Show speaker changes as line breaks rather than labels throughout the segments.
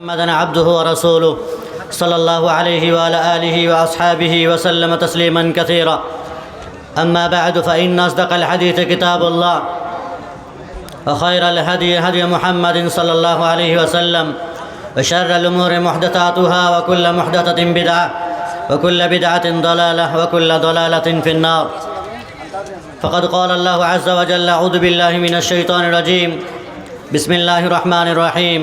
محمدا عبده ورسوله صلى الله عليه وعلى آله وأصحابه وسلم تسليما كثيرا. أما بعد فإن أصدق الحديث كتاب الله وخير الهدي هدي محمد صلى الله عليه وسلم وشر الأمور محدثاتها وكل محدثة بدعة وكل بدعة ضلالة وكل ضلالة في النار. فقد قال الله عز وجل أعوذ بالله من الشيطان الرجيم. بسم الله الرحمن الرحيم.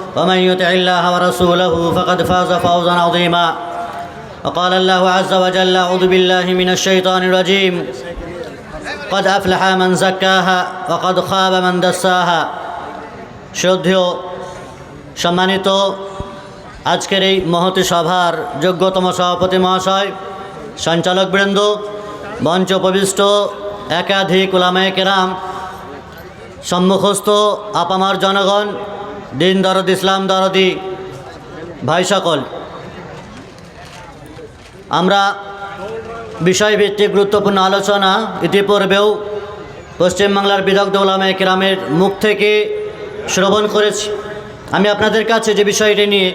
ومن يطع الله ورسوله فقد فاز فوزا عظيما وقال الله عز وجل أعوذ بالله من الشيطان الرجيم قد أفلح من زكاها وقد خاب من دساها শ্রদ্ধেয় সম্মানিত আজকের এই মহতি সভার যোগ্যতম সভাপতি মহাশয় সঞ্চালকবৃন্দ মঞ্চ উপবিষ্ট একাধিক ওলামায়ে কেরাম সম্মুখস্থ আপামার জনগণ দিন দরদ, ইসলাম দরদি ভাই সকল। আমরা বিষয়ভিত্তিক গুরুত্বপূর্ণ আলোচনা ইতিপূর্বেও পশ্চিমবাংলার বিদগ্ধ ওলামায়ে কেরামের মুখ থেকে শ্রবণ করেছি। আমি আপনাদের কাছে যে বিষয়টি নিয়ে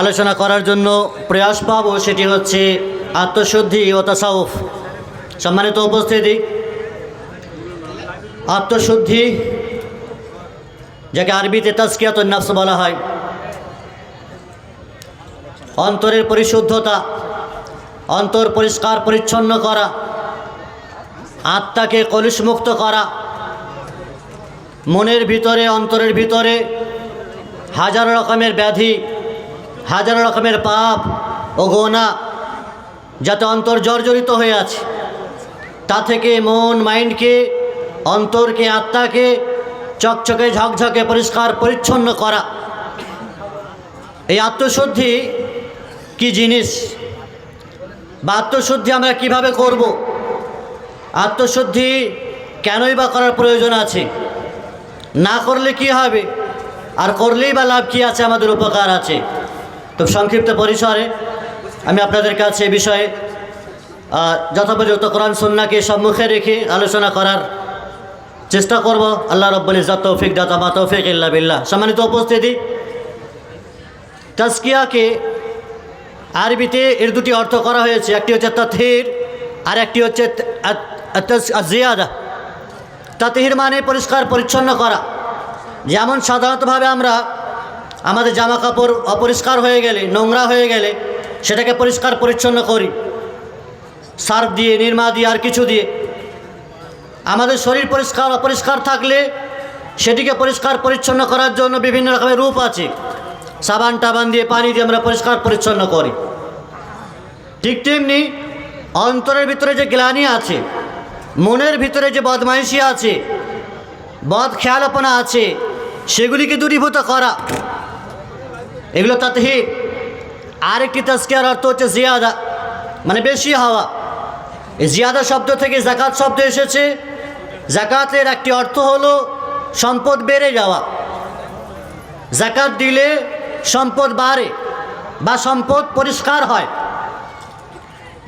আলোচনা করার জন্য প্রয়াস পাবো সেটি হচ্ছে আত্মশুদ্ধি ও তাসাউফ। সম্মানিত উপস্থিতি, আত্মশুদ্ধি যাকে আরবিতে তাস্কিয়াত নফস বলা হয়। অন্তরের পরিশুদ্ধতা, অন্তর পরিষ্কার পরিচ্ছন্ন করা, আত্মাকে কলুষমুক্ত করা, মনের ভিতরে, অন্তরের ভিতরে হাজার রকমের ব্যাধি, হাজার রকমের পাপ ও গোনা যাতে অন্তর জর্জরিত হয়ে আছে। তা থেকে মন, মাইন্ডকে, অন্তরকে, আত্মাকে চকচকে ঝকঝকে পরিষ্কার পরিচ্ছন্ন করা। এই আত্মশুদ্ধি কি জিনিস? বা আত্মশুদ্ধি আমরা কীভাবে করব? আত্মশুদ্ধি কেনই বা করার প্রয়োজন আছে? না করলে কি হবে? আর করলেই বা লাভ কী আছে? আমাদের উপকার আছে। তো সংক্ষিপ্ত পরিসরে আমি আপনাদের কাছে এ বিষয়ে যথোপযুক্ত কোরআন, সন্নাকে সম্মুখে রেখে আলোচনা করার চেষ্টা করব। আল্লাহ রব্বুল ইজাত তৌফিক দাতা মা তৌফিক ইল্লা বিল্লাহ। সম্মানিত উপস্থিতি তাস্কিয়াকে আরবিতে এর দুটি অর্থ করা হয়েছে, একটি হচ্ছে তাথির আর একটি হচ্ছে জিয়াদা তাতিহির মানে পরিষ্কার, পরিচ্ছন্ন করা। যেমন সাধারণতভাবে আমরা আমাদের জামা কাপড় অপরিষ্কার হয়ে গেলে, নোংরা হয়ে গেলে সেটাকে পরিষ্কার, পরিচ্ছন্ন করি। সার্ফ দিয়ে, নির্মা দিয়ে আর কিছু দিয়ে। আমাদের শরীর পরিষ্কার, অপরিষ্কার থাকলে সেটিকে পরিষ্কার পরিচ্ছন্ন করার জন্য বিভিন্ন রকমের রূপ আছে। সাবান টাবান দিয়ে পানি দিয়ে আমরা পরিষ্কার পরিচ্ছন্ন করি। ঠিক তেমনি অন্তরের ভিতরে যে গ্লানি আছে, মনের ভিতরে যে বদমাইশি আছে, বদ খেয়ালপনা আছে, সেগুলিকে দূরীভূত করা। এগুলো তাতে তাতহি আরেকটি তাস্কিয়ার অর্থ হচ্ছে জিয়াদা মানে বেশি হওয়া। এই জিয়াদা শব্দ থেকে জাকাত শব্দ এসেছে। জাকাতের একটি অর্থ হলো সম্পদ বেড়ে যাওয়া। জাকাত দিলে সম্পদ বাড়ে বা সম্পদ পরিষ্কার হয়।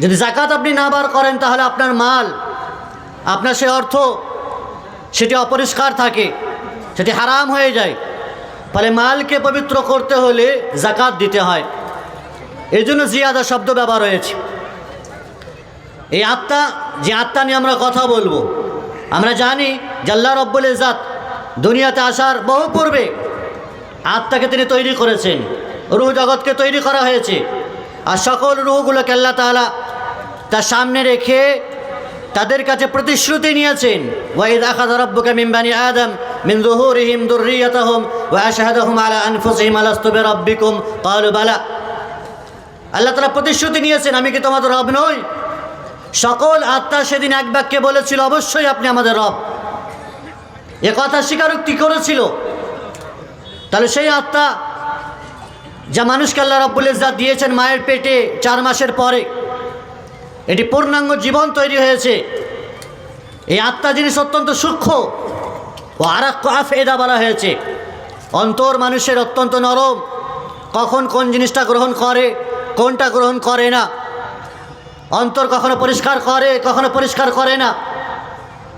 যদি জাকাত আপনি না বার করেন, তাহলে আপনার মাল, আপনার সে অর্থ, সেটি অপরিষ্কার থাকে, সেটি হারাম হয়ে যায়। ফলে মালকে পবিত্র করতে হলে জাকাত দিতে হয়। এই জন্য জিয়াদা শব্দ ব্যবহার হয়েছে। এই আত্মা, যে আত্মা নিয়ে আমরা কথা বলব আমরা জানি জাল্লা রব্বুল ইজাত দুনিয়াতে আসার বহু পূর্বে আত্মাকে তিনি তৈরি করেছেন, রুহ জগৎকে তৈরি করা হয়েছে। আর সকল রুহগুলোকে আল্লাহ তালা তার সামনে রেখে তাদের কাছে প্রতিশ্রুতি নিয়েছেন। ওয়াইদ আখাদ রব্বুকে মিন বানি আদম যুহুরিহিম যুররিয়াতাহুম ওয়া আশহাদাহুম আলা আনফুসিহিম আলাস্তু বিরাব্বিকুম। ক্বালু বালা। আল্লাহ তাআলা প্রতিশ্রুতি নিয়েছেন, আমি কি তোমাদের রব নই? সকল আত্মা সেদিন এক বাক্যে বলেছিল, অবশ্যই আপনি আমাদের রব। এ কথা স্বীকারোক্তি করেছিল। তাহলে সেই আত্মা যা মানুষকে আল্লাহ রব্বুল ইজ্জাত দিয়েছেন মায়ের পেটে চার মাসের পরে, এটি পূর্ণাঙ্গ জীবন তৈরি হয়েছে। এই আত্মা জিনিস অত্যন্ত সূক্ষ্ম ও আরাক্ষ আফেদা বলা হয়েছে। অন্তর মানুষের অত্যন্ত নরম। কখন কোন জিনিসটা গ্রহণ করে, কোনটা গ্রহণ করে না অন্তর কখনো পরিষ্কার করে, কখনো পরিষ্কার করে না।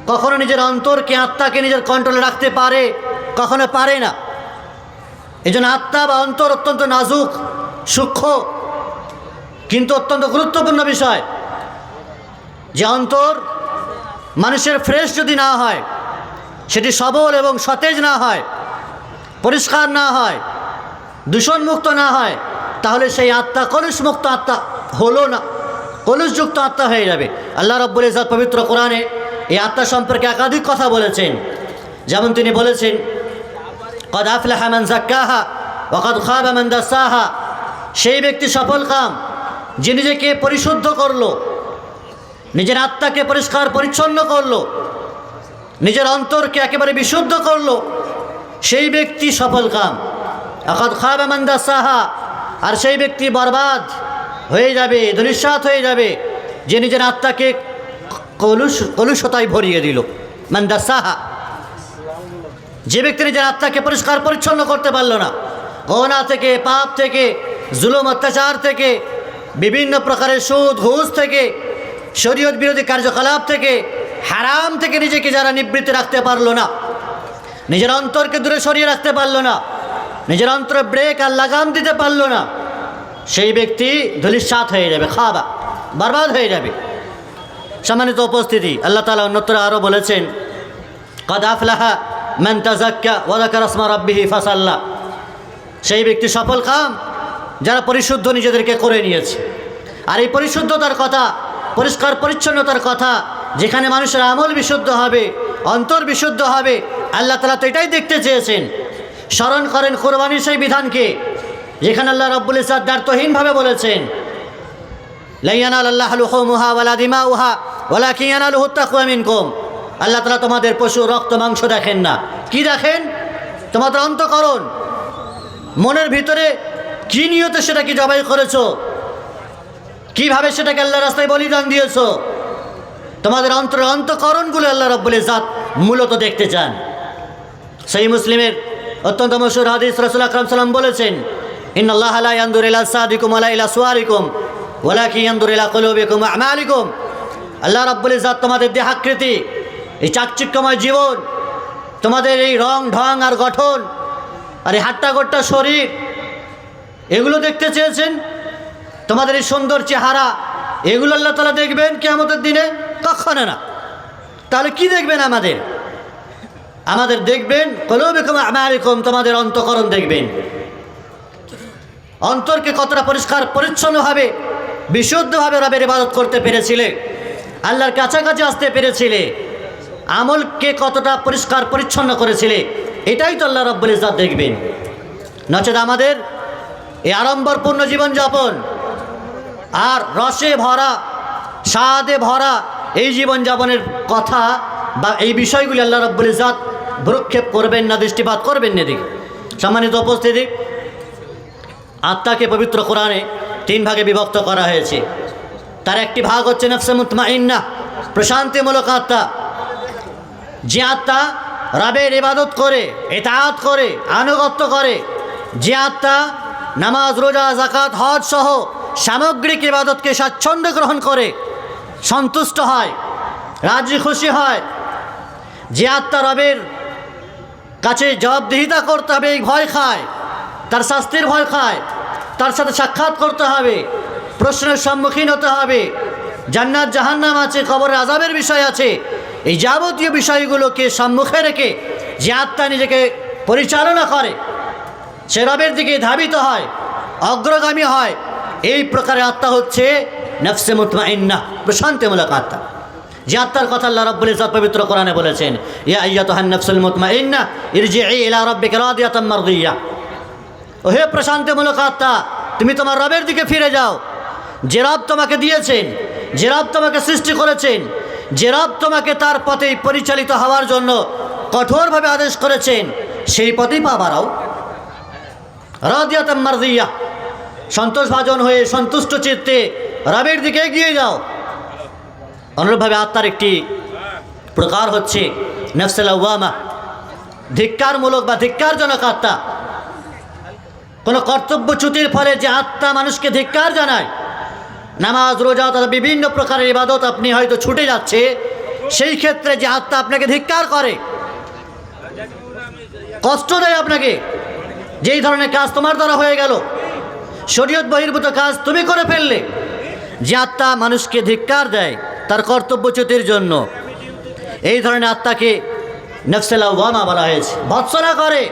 কখনো নিজের অন্তরকে আত্মাকে নিজের কন্ট্রোলে রাখতে পারে, কখনো পারে না। এই জন্য আত্মা বা অন্তর অত্যন্ত নাজুক, সূক্ষ্ম, কিন্তু অত্যন্ত গুরুত্বপূর্ণ বিষয়। যে অন্তর মানুষের ফ্রেশ যদি না হয়, সেটি সবল এবং সতেজ না হয়, পরিষ্কার না হয়, দূষণমুক্ত না হয়, তাহলে সেই আত্মা কলুষমুক্ত আত্মা হলো না। কলুষযুক্ত আত্মা হয়ে যাবে। আল্লাহ রব্বুল ইজাদ পবিত্র কোরআনে এই আত্মা সম্পর্কে একাধিক কথা বলেছেন। যেমন তিনি বলেছেন, কদ আফলাহা মান জাক্কাহা ওকদ খাবা মান দাসাহা। সেই ব্যক্তি সফল কাম, যে নিজেকে পরিশুদ্ধ করল, নিজের আত্মাকে পরিষ্কার পরিচ্ছন্ন করল, নিজের অন্তরকে একেবারে বিশুদ্ধ করল, সেই ব্যক্তি সফল কাম। অকদ খাবা মান দাসাহা, আর সেই ব্যক্তি বরবাদ। হয়ে যাবে ধনিষ্মাত হয়ে যাবে। যে নিজের আত্মাকে কলুষ, কলুষতায় ভরিয়ে দিল। মান দাসাহা। যে ব্যক্তি নিজের আত্মাকে পরিষ্কার পরিচ্ছন্ন করতে পারল না, গহনা থেকে, পাপ থেকে, জুলুম, অত্যাচার থেকে, বিভিন্ন প্রকারের সুদ, ঘুষ থেকে, শরীয়ত বিরোধী কার্যকলাপ থেকে, হারাম থেকে নিজেকে যারা নিবৃত্তি রাখতে পারল না, নিজের অন্তরকে দূরে সরিয়ে রাখতে পারল না, নিজের অন্তরে ব্রেক আর লাগাম দিতে পারল না সেই ব্যক্তি ধুলিসাত হয়ে যাবে খাওয়া বরবাদ হয়ে যাবে। সম্মানিত উপস্থিতি, আল্লাহ তালা অন্যত্র আরও বলেছেন, কদ আফলাহা মান তাজাক্কা ওয়াদাকার আসমা রাব্বিহি ফাসাল্লাহ সেই ব্যক্তি সফল কাম যারা পরিশুদ্ধ নিজেদেরকে করে নিয়েছে। আর এই পরিশুদ্ধতার কথা, পরিষ্কার পরিচ্ছন্নতার কথা, যেখানে মানুষের আমল বিশুদ্ধ হবে, অন্তর বিশুদ্ধ হবে, আল্লাহ তালা তো এটাই দেখতে চেয়েছেন। স্মরণ করেন কোরবানির সেই বিধানকে যেখানে আল্লাহ রব্বুল ইসাদ দ্বার্থহীনভাবে বলেছেন লাইয়ানাল আল্লাহ লুহমুহা ওয়ালা দিমা উহা ওলা কিয়ানা লুহুত্তাকুয়া মিনকুম। আল্লাহ তালা তোমাদের পশু, রক্ত, মাংস দেখেন না। কি দেখেন? তোমাদের অন্তকরণ। মনের ভিতরে কি নিয়তে সেটাকে জবাই করেছ? কীভাবে সেটাকে আল্লাহ রাস্তায় বলিদান দিয়েছ? তোমাদের অন্তর অন্তকরণগুলো আল্লাহ রব্বুল ইজাত মূলত দেখতে চান। সেই মুসলিমের অত্যন্ত মশুর হাদিস রসুল আকরাম সাল্লাম বলেছেন ইন আল্লাহ আলা ইয়ান্দুর ইলা সাদিকুম আলা ইলা সুয়ারিকুম ওয়ালাকি ইয়ান্দুর ইলা কুলুবিকুম আমালিকুম। আল্লাহ রাব্বুল ইজাত তোমাদের দেহাকৃতি এই চাকচিক্যময় জীবন, তোমাদের এই রং, ঢং আর গঠন, আর এই হাট্টা গোট্টা শরীর, এগুলো দেখতে চেয়েছেন? তোমাদের এই সুন্দর চেহারা, এগুলো আল্লাহ তালা দেখবেন কে আমাদের দিনে? কখনো না। তাহলে কি দেখবেন আমাদের? আমাদের দেখবেন কলবেকম আমারিকম তোমাদের অন্তকরণ দেখবেন। অন্তরকে কতটা পরিষ্কার পরিচ্ছন্নভাবে বিশুদ্ধভাবে রবের ইবাদত করতে পেরেছিলে, আল্লাহর কাছাকাছি আসতে পেরেছিলে, আমলকে কতটা পরিষ্কার, পরিচ্ছন্ন করেছিলে, এটাই তো আল্লাহ রব্বুল ইজাত দেখবেন। নচেত আমাদের এই আড়ম্বরপূর্ণ জীবনযাপন আর রসে ভরা, স্বাদে ভরা এই জীবনযাপনের কথা বা এই বিষয়গুলি আল্লাহ রব্বুল ইজাত ভ্রুক্ষেপ করবেন না, দৃষ্টিপাত করবেন না দিকে সম্মানিত উপস্থিতি আত্মাকে পবিত্র কোরআনে তিন ভাগে বিভক্ত করা হয়েছে। তার একটি ভাগ হচ্ছে নফসে মুতমাইন্না, প্রশান্তিমূলক আত্মা। যে আত্মা রাবের ইবাদত করে এতায়াত করে, আনুগত্য করে, যে আত্মা নামাজ, রোজা জাকাত হজ সহ সামগ্রিক ইবাদতকে স্বাচ্ছন্দ্য গ্রহণ করে, সন্তুষ্ট হয়, রাজি খুশি হয়, যে আত্মা রবের কাছে জবাবদিহিতা করতে হবে, এই ভয় খায়, তার শাস্তির ভয় খায় তার সাথে সাক্ষাৎ করতে হবে। প্রশ্নের সম্মুখীন হতে হবে। জান্নাত জাহান্নাম আছে, কবরের আজাবের বিষয় আছে। এই যাবতীয় বিষয়গুলোকে সম্মুখে রেখে যে আত্মা নিজেকে পরিচালনা করে, সে রবের দিকে ধাবিত হয়, অগ্রগামী হয়, এই প্রকারের আত্মা হচ্ছে নফসে মুতমাইন্না, প্রশান্তিমূলক আত্মা। যে আত্মার কথা আল্লাহ রব্বুল ইজাত পবিত্র কোরআনে বলেছেন, ইয়া আইয়াতুহান নফসুল মুতমাইন্না ইরজিই ইলা রাব্বিকা রাদিয়াতাম মারদিয়া। হে প্রশান্তিমূলক আত্মা তুমি তোমার রবের দিকে ফিরে যাও। যে রব তোমাকে দিয়েছেন, যে রব তোমাকে সৃষ্টি করেছেন, যে রব তোমাকে তার পথে পরিচালিত হওয়ার জন্য কঠোরভাবে আদেশ করেছেন, সেই পথেই পা বাড়াও। রাদিয়াতাম মারদিয়া সন্তোষভাজন হয়ে সন্তুষ্ট চিত্তে রবের দিকে এগিয়ে যাও। অনুরূপভাবে আত্মার একটি প্রকার হচ্ছে, নফসেল আওয়ামা, ধিক্কারমূলক বা ধিক্কারজনক আত্মা। কোনো কর্তব্যচ্যুতির ফলে যে আত্মা মানুষকে ধিক্কার জানায়, নামাজ, রোজা তথা বিভিন্ন প্রকারের ইবাদত আপনি হয়তো ছুটে যাচ্ছে, সেই ক্ষেত্রে যে আত্মা আপনাকে ধিক্কার করে, কষ্ট দেয় আপনাকে, যেই ধরনের কাজ তোমার দ্বারা হয়ে গেল, শরীয়ত বহির্ভূত কাজ তুমি করে ফেললে, যে আত্মা মানুষকে ধিক্কার দেয় তার কর্তব্যচ্যুতির জন্য। এই ধরনের আত্মাকে নফসেলা ওয়ামা বলা হয়েছে। ভৎসনা করে।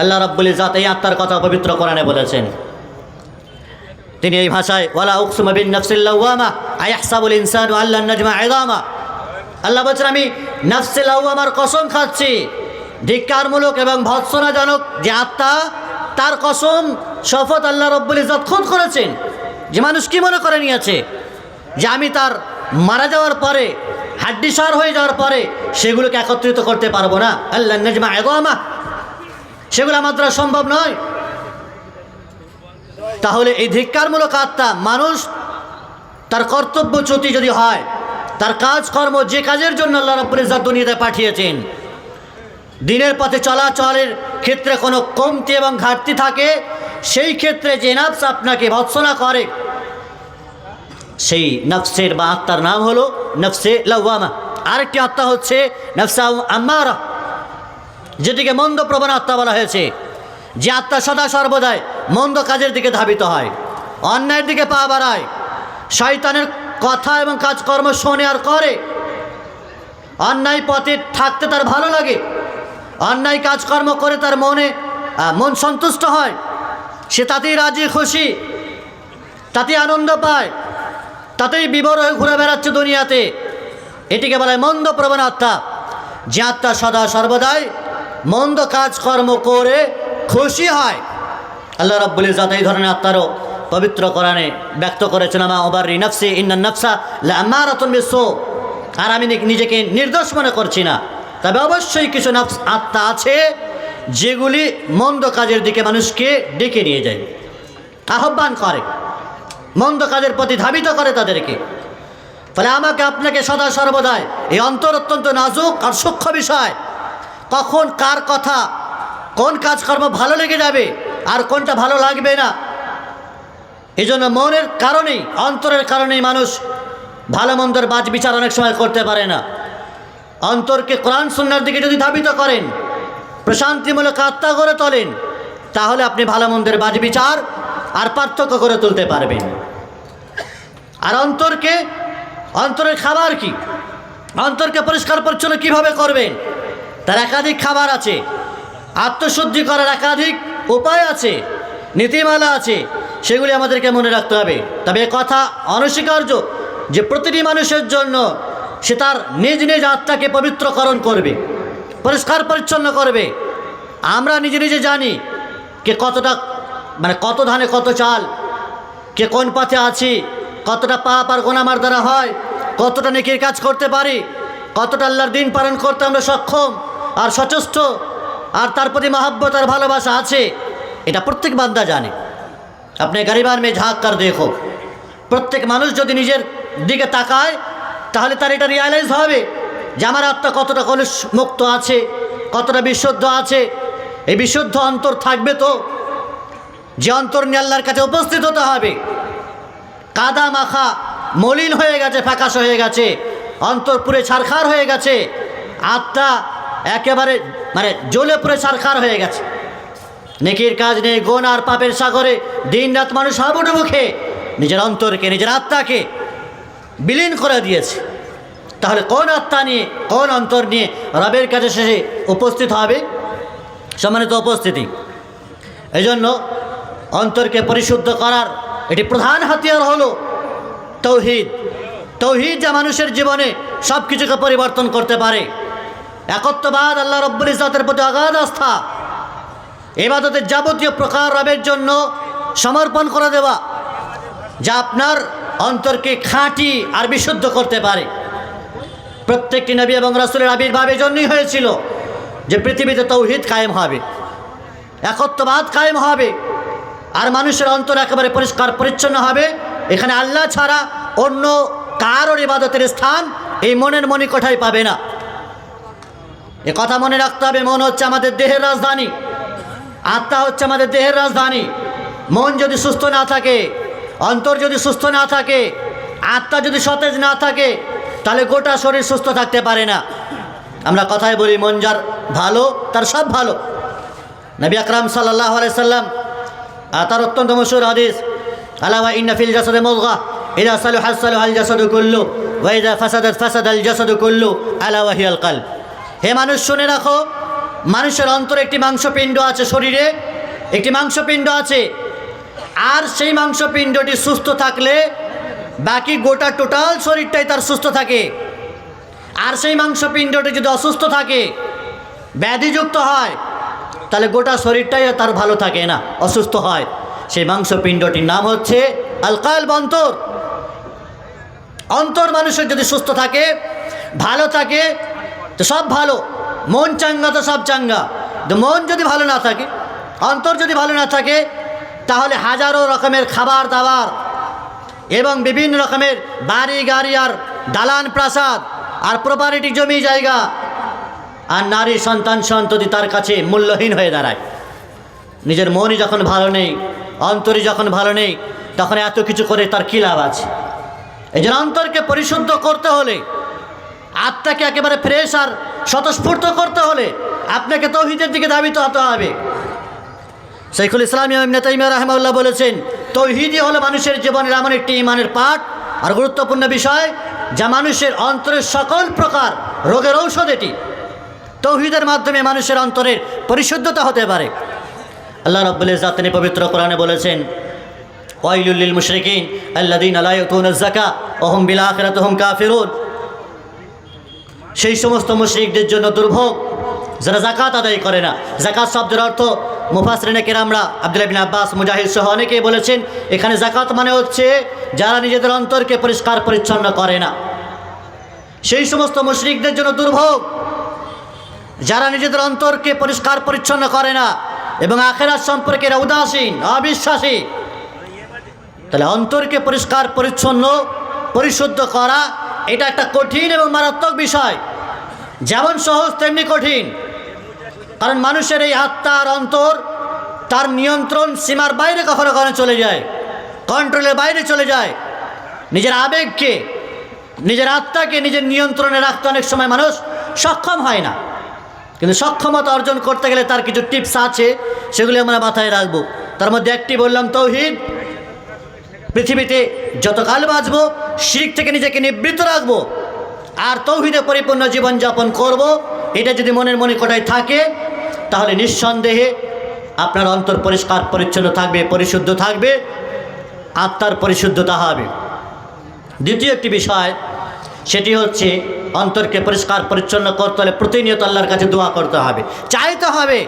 আল্লাহ রাব্বুল ইজাত এই আত্মার কথা পবিত্র কোরআনে বলেছেন। তিনি এই ভাষায়, ওয়ালা উকসুমা বিন নফসিল্লা ওয়ামা আয়াহসাবুল ইনসানু আল্লাহ নাজমা আয়দামা আল্লাহ বলছেন, আমি নফসিল আওয়ামার কসম খাচ্ছি। ধিক্কারমূলক এবং ভৎসনাজনক যে আত্মা, তার কসম শপথ আল্লাহ রব্বুল ইজত খুদ করেছেন। যে মানুষ কি মনে করে নিয়েছে? যে আমি তার মারা যাওয়ার পরে, হাড্ডিসার হয়ে যাওয়ার পরে, সেগুলোকে একত্রিত করতে পারব না। আল্লাহ নাজমা আয়দামা সেগুলো আমার দ্বারা সম্ভব নয়। তাহলে এই ধিক্কারমূলক আত্মা মানুষ, তার কর্তব্য কর্তব্যচ্যুতি যদি হয়, তার কাজকর্ম, যে কাজের জন্য আল্লাহ রব্বুল ইজ্জত দুনিয়াতে পাঠিয়েছেন, দিনের পথে চলাচলের ক্ষেত্রে কোনো কমতি এবং ঘাটতি থাকে, সেই ক্ষেত্রে যে নফস আপনাকে ভৎসনা করে, সেই নফসের বা আত্মার নাম হলো নফসে লাউয়ামা আরেকটি আত্মা হচ্ছে নফসা আম্মারা। যেটিকে মন্দ প্রবণ আত্মা বলা হয়েছে, যে আত্মা সদা সর্বদাই মন্দ কাজের দিকে ধাবিত হয়, অন্যায়ের দিকে পা বাড়ায়, শয়তানের কথা এবং কাজকর্ম শোনে আর করে। অন্যায় পথে থাকতে তার ভালো লাগে, অন্যায় কাজকর্ম করে তার মনে মন সন্তুষ্ট হয়, সে তাতেই রাজি, খুশি, তাতেই আনন্দ পায়, তাতেই বিবর হয়ে ঘুরে বেড়াচ্ছে দুনিয়াতে। এটিকে বলা হয় মন্দ প্রবণ আত্মা যে আত্মা সদা সর্বদাই মন্দ কাজকর্ম করে খুশি হয়। আল্লাহ রব্বুল ইজাত এই ধরনের আত্মারও পবিত্র কোরআনে ব্যক্ত করেছেন, আমা ওবার রিনফসি ইন্নান নফসা লামারাতুন বিসু। আর আমি নিজেকে নির্দোষ মনে করছি না। তবে অবশ্যই কিছু নফস আত্মা আছে যেগুলি মন্দ কাজের দিকে মানুষকে ডেকে নিয়ে যায়। আহ্বান করে। মন্দ কাজের প্রতি ধাবিত করে তাদেরকে। ফলে আমাকে আপনাকে সদা সর্বদাই এই অন্তর অত্যন্ত নাজুক আর সূক্ষ্ম বিষয়। কখন কার কথা, কোন কাজকর্ম ভালো লেগে যাবে আর কোনটা ভালো লাগবে না। এই জন্য মনের কারণেই, অন্তরের কারণেই মানুষ ভালো মন্দর বাজ বিচার অনেক সময় করতে পারে না। অন্তরকে কোরআন সুন্নার দিকে যদি ধাবিত করেন, প্রশান্তিমূলক আত্মা গড়ে তোলেন, তাহলে আপনি ভালো মন্দের বাজ বিচার আর পার্থক্য করে তুলতে পারবেন। আর অন্তরকে, অন্তরের খাবার কি? অন্তরকে পরিষ্কার পরিচ্ছন্ন কীভাবে করবেন? তার একাধিক খাবার আছে। আত্মশুদ্ধি করার একাধিক উপায় আছে, নীতিমালা আছে, সেগুলি আমাদেরকে মনে রাখতে হবে। তবে কথা অনস্বীকার্য যে প্রতিটি মানুষের জন্য সে তার নিজ নিজ আত্মাকে পবিত্রকরণ করবে, পরিষ্কার পরিচ্ছন্ন করবে। আমরা নিজে নিজে জানি কে কতটা মানে কত ধানে কত চাল, কে কোন পথে আছি, কতটা পাপ আর গোনামার দ্বারা হয়, কতটা নেকির কাজ করতে পারি, কতটা আল্লাহর দিন পালন করতে আমরা সক্ষম। আর সচেষ্ট, আর তার প্রতি মহাব্বত আর ভালোবাসা আছে, এটা প্রত্যেক বান্দা জানে। আপনি গারিবার মেয়ে, ঝাঁক কার দেখো প্রত্যেক মানুষ যদি নিজের দিকে তাকায়, তাহলে তার এটা রিয়ালাইজ হবে যে আমার আত্মা কতটা কলুষ মুক্ত আছে, কতটা বিশুদ্ধ আছে। এই বিশুদ্ধ অন্তর থাকবে তো, যে অন্তর নিয়ে আল্লাহর কাছে উপস্থিত হতে হবে। কাদা মাখা মলিন হয়ে গেছে, ফ্যাকাশ হয়ে গেছে, অন্তর পুরে ছারখার হয়ে গেছে, আত্মা একেবারে মানে জ্বলে পড়ে ছারখার হয়ে গেছে। নেকির কাজ নেই গোন আর পাপের সাগরে দিন রাত মানুষ হাবুডু মুখে নিজের অন্তরকে, নিজের আত্মাকে বিলীন করে দিয়েছে। তাহলে কোন আত্মা নিয়ে, কোন অন্তর নিয়ে রবের কাছে শেষে উপস্থিত হবে? সম্মানিত উপস্থিতি। এই জন্য অন্তরকে পরিশুদ্ধ করার এটি প্রধান হাতিয়ার হলো তৌহিদ। তৌহিদ যা মানুষের জীবনে সব কিছুকে পরিবর্তন করতে পারে। একত্ববাদ আল্লাহ রব্বুল ইজাতের প্রতি অগাধ আস্থা। এবাদতের যাবতীয় প্রকার রবের জন্য সমর্পণ করে দেওয়া, যা আপনার অন্তরকে খাঁটি আর বিশুদ্ধ করতে পারে। প্রত্যেকটি নবী এবং রসুলের আবির্ভাবের জন্যই হয়েছিল যে পৃথিবীতে তৌহিদ কায়েম হবে, একত্ববাদ কায়েম হবে, আর মানুষের অন্তর একেবারে পরিষ্কার পরিচ্ছন্ন হবে। এখানে আল্লাহ ছাড়া অন্য কারোর ইবাদতের স্থান এই মনের মণিকোঠায় পাবে না। এ কথা মনে রাখতে হবে, মন হচ্ছে আমাদের দেহের রাজধানী। আত্মা হচ্ছে আমাদের দেহের রাজধানী। মন যদি সুস্থ না থাকে, অন্তর যদি সুস্থ না থাকে, আত্মা যদি সতেজ না থাকে, তাহলে গোটা শরীর সুস্থ থাকতে পারে না। আমরা কথায় বলি, মন যার ভালো, তার সব ভালো। নবী আকরাম সাল্লাহ সাল্লাম তার অত্যন্ত মশুর হাদিস আলামা ইন্নাফিল জাসদে মুলগা, ইদা সালু হাসালু আল জাসদু কুল্লু ওয়াইদা ফাসাদাত ফাসাদ আল জাসদু কুল্লু, আলা ওয়াহিয়াল কাল হে মানুষ, শুনে রাখো। মানুষের অন্তরে একটি মাংসপিণ্ড আছে শরীরে। একটি মাংসপিণ্ড আছে। আর সেই মাংসপিণ্ডটি সুস্থ থাকলে বাকি গোটা টোটাল শরীরটাই তার সুস্থ থাকে। আর সেই মাংসপিণ্ডটি যদি অসুস্থ থাকে, ব্যাধিযুক্ত হয়, তাহলে গোটা শরীরটাই তার ভালো থাকে না, অসুস্থ হয়। সেই মাংসপিণ্ডটির নাম হচ্ছে আলকাল অন্তর। অন্তর মানুষের যদি সুস্থ থাকে, ভালো থাকে তো সব ভালো। মন চাঙ্গা তো সব চাঙ্গা। তো মন যদি ভালো না থাকে, অন্তর যদি ভালো না থাকে, তাহলে হাজারো রকমের খাবার দাবার এবং বিভিন্ন রকমের বাড়ি, গাড়ি আর দালান প্রাসাদ আর প্রপার্টি জমি জায়গা আর নারী সন্তান সন্ততি তার কাছে মূল্যহীন হয়ে দাঁড়ায়। নিজের মনই যখন ভালো নেই, অন্তরই যখন ভালো নেই, তখন এত কিছু করে তার কী লাভ আছে? এই অন্তরকে পরিশুদ্ধ করতে হলে আত্মাকে একেবারে ফ্রেশ আর স্বতঃস্ফূর্ত করতে হলে আপনাকে তৌহিদের দিকে ধাবিত হতে হবে। শৈখুল ইসলাম, ইমাম তাইমিয়া রহমাউল্লাহ বলেছেন, তৌহিদই হলো মানুষের জীবনের এমন একটি ইমানের পাঠ আর গুরুত্বপূর্ণ বিষয় যা মানুষের অন্তরের সকল প্রকার রোগের ঔষধ এটি। তৌহিদের মাধ্যমে মানুষের অন্তরের পরিশুদ্ধতা হতে পারে। আল্লাহ রব্বুল ইজাত তিনি পবিত্র কোরআনে বলেছেন ওয়াইলুল্লিল মুশরিকিন আল্লাদিন আলাইতুন জাকা ওহম বিল আখিরাত হুম কাফিরুন। সেই সমস্ত মুশরিকদের জন্য দুর্ভোগ। যারা জাকাত আদায় করে না। জাকাত শব্দের অর্থ, মুফাসরিনে কেরামরা আব্দুল্লাহ বিন আব্বাস, মুজাহিদ সহ অনেকেই বলেছেন, এখানে জাকাত মানে হচ্ছে যারা নিজেদের অন্তরকে পরিষ্কার পরিচ্ছন্ন করে না। সেই সমস্ত মুশরিকদের জন্য দুর্ভোগ। যারা নিজেদের অন্তরকে পরিষ্কার পরিচ্ছন্ন করে না এবং আখেরাত সম্পর্কে এরা উদাসীন, অবিশ্বাসী, তাহলে অন্তরকে পরিষ্কার, পরিচ্ছন্ন, পরিশুদ্ধ করা এটা একটা কঠিন এবং মারাত্মক বিষয়। যেমন সহজ, তেমনি কঠিন। কারণ মানুষের এই আত্মার অন্তর, তার নিয়ন্ত্রণ সীমার বাইরে কখনো কখনো চলে যায়। কন্ট্রোলের বাইরে চলে যায়। নিজের আবেগকে, নিজের আত্মাকে নিজের নিয়ন্ত্রণে রাখতে অনেক সময় মানুষ সক্ষম হয় না। কিন্তু সক্ষমতা অর্জন করতে গেলে তার কিছু টিপস আছে, সেগুলি আমরা মাথায় রাখব। তার মধ্যে একটি বললাম, তৌহিদ পৃথিবীতে যতকাল বাঁচবো, শিরিক থেকে নিজেকে নিবৃত্ত রাখব আর তৌহিদে পরিপূর্ণ জীবনযাপন করব, এটা যদি মনের মনে কোটায় থাকে, তাহলে নিঃসন্দেহে আপনার অন্তর পরিষ্কার, পরিচ্ছন্ন থাকবে, পরিশুদ্ধ থাকবে, আত্মার পরিশুদ্ধতা হবে। দ্বিতীয় একটি বিষয়, সেটি হচ্ছে অন্তরকে পরিষ্কার, পরিচ্ছন্ন করতে হলে প্রতিনিয়ত আল্লাহর কাছে দোয়া করতে হবে। চাইতে হবে